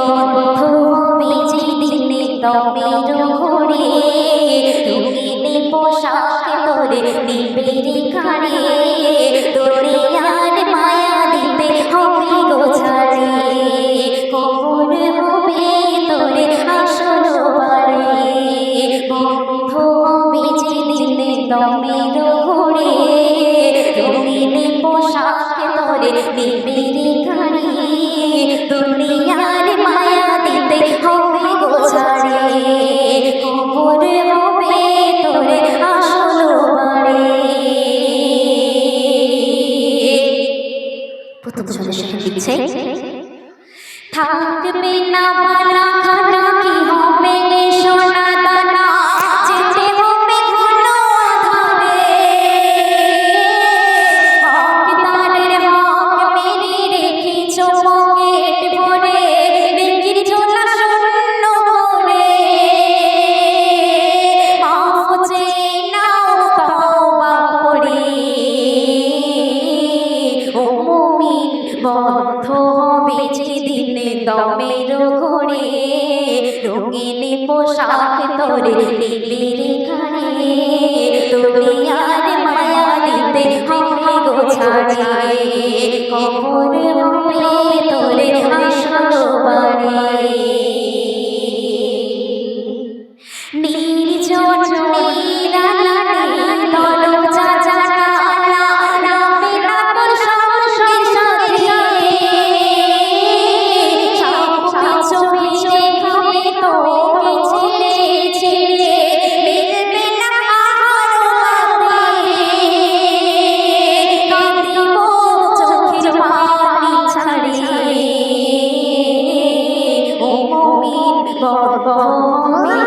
বদ্ধ হবে যেদিনে তবের ঘরে রঙিনে পোশাক তোরে দিবে রে খারে তোরে তো তোমাদের সাথে দিচ্ছে থাকবে না মালা হবে যেদিন দমের ঘোরে রঙিনী পোশাক তোরে নিবিড় ঘরে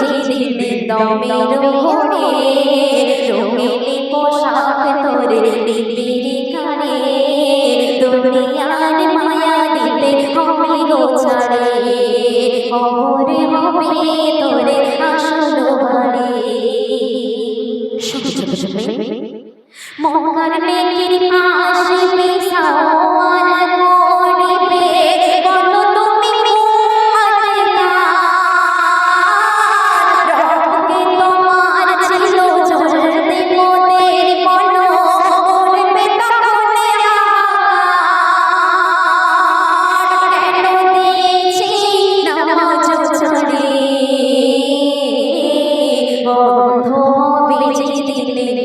ভিজিবে দমের রঙে রঙিলি পোশাক তোরে দিবি কানে।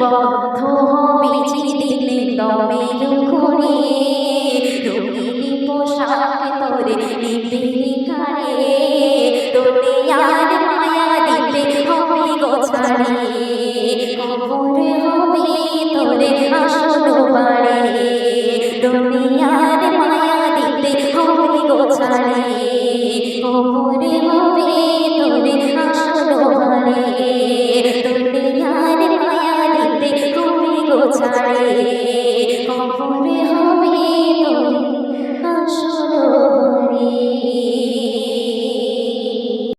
বদ্ধ হবে চিদিনে দমে ঘুরে রঙিনী পোশাক তোরে দিবে তোরে আর মায়া হবে গোছাড়ে খবর হবে তোরে আসল বাড়ে তোরে আর মায়া হবে খবর